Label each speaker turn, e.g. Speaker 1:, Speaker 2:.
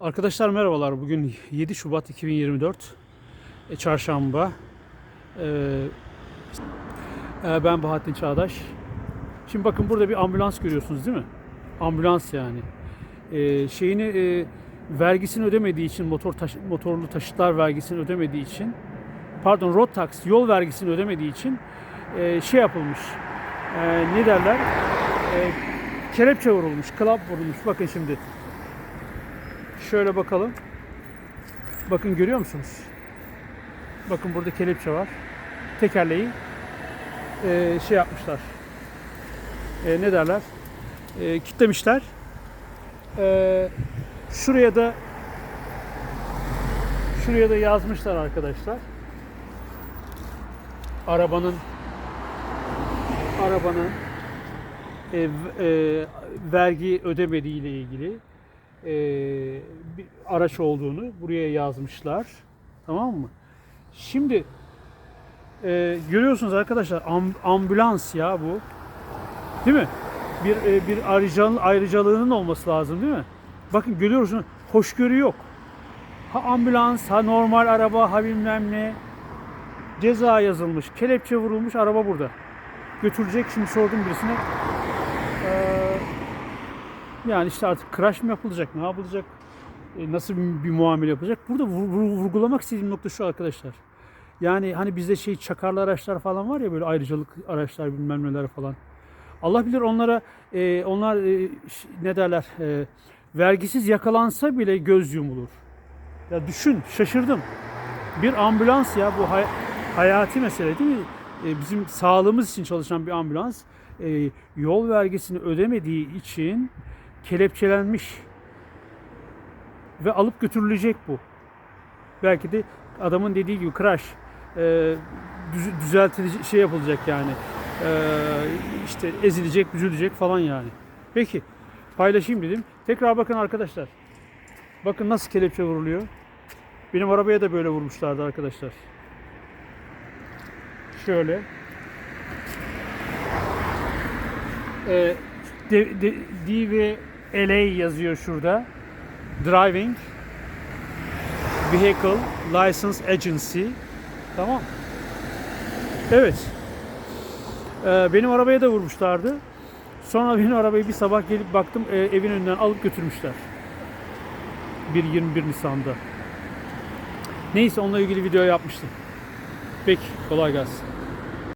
Speaker 1: Arkadaşlar merhabalar. Bugün 7 Şubat 2024 e, Çarşamba. Ee, e, ben Bahattin Çağdaş. Şimdi bakın burada bir ambulans görüyorsunuz değil mi? Ambulans yani. Ee, şeyini e, vergisini ödemediği için motor taş, motorlu taşıtlar vergisini ödemediği için pardon road tax yol vergisini ödemediği için e, şey yapılmış. E, ne derler? E, kelepçe vurulmuş, klap vurulmuş. Bakın şimdi. Şöyle bakalım. Bakın görüyor musunuz? Bakın burada kelepçe var. Tekerleği e, şey yapmışlar. E, ne derler? E, kitlemişler. E, şuraya da şuraya da yazmışlar arkadaşlar. Arabanın arabanın e, e, vergi ödemediği ile ilgili e, bir araç olduğunu buraya yazmışlar. Tamam mı? Şimdi e, görüyorsunuz arkadaşlar am- ambulans ya bu. Değil mi? Bir e, bir ayrıcal ayrıcalığının olması lazım değil mi? Bakın görüyorsunuz hoşgörü yok. Ha ambulans, ha normal araba, ha bilmem ne. Ceza yazılmış, kelepçe vurulmuş, araba burada. Götürecek şimdi sordum birisine. Ee, yani işte artık crash mı yapılacak, ne yapılacak, e, nasıl bir, muamele yapılacak? Burada vur- vur- vurgulamak istediğim nokta şu arkadaşlar. Yani hani bizde şey çakarlı araçlar falan var ya böyle ayrıcalık araçlar bilmem neler falan. Allah bilir onlara e, onlar e, ne derler e, vergisiz yakalansa bile göz yumulur. Ya düşün şaşırdım. Bir ambulans ya bu hay- hayati mesele değil mi? E, bizim sağlığımız için çalışan bir ambulans e, yol vergisini ödemediği için kelepçelenmiş ve alıp götürülecek bu. Belki de adamın dediği gibi crash e, düz- düzeltilecek şey yapılacak yani. E, işte ezilecek, büzülecek falan yani. Peki paylaşayım dedim. Tekrar bakın arkadaşlar. Bakın nasıl kelepçe vuruluyor. Benim arabaya da böyle vurmuşlardı arkadaşlar. Şöyle. Ee, D, D, DVLA yazıyor şurada. Driving Vehicle License Agency. Tamam. Evet. Ee, benim arabaya da vurmuşlardı. Sonra benim arabayı bir sabah gelip baktım e, evin önünden alıp götürmüşler. 1 Nisan'da. Neyse onunla ilgili video yapmıştım. Peki kolay gelsin.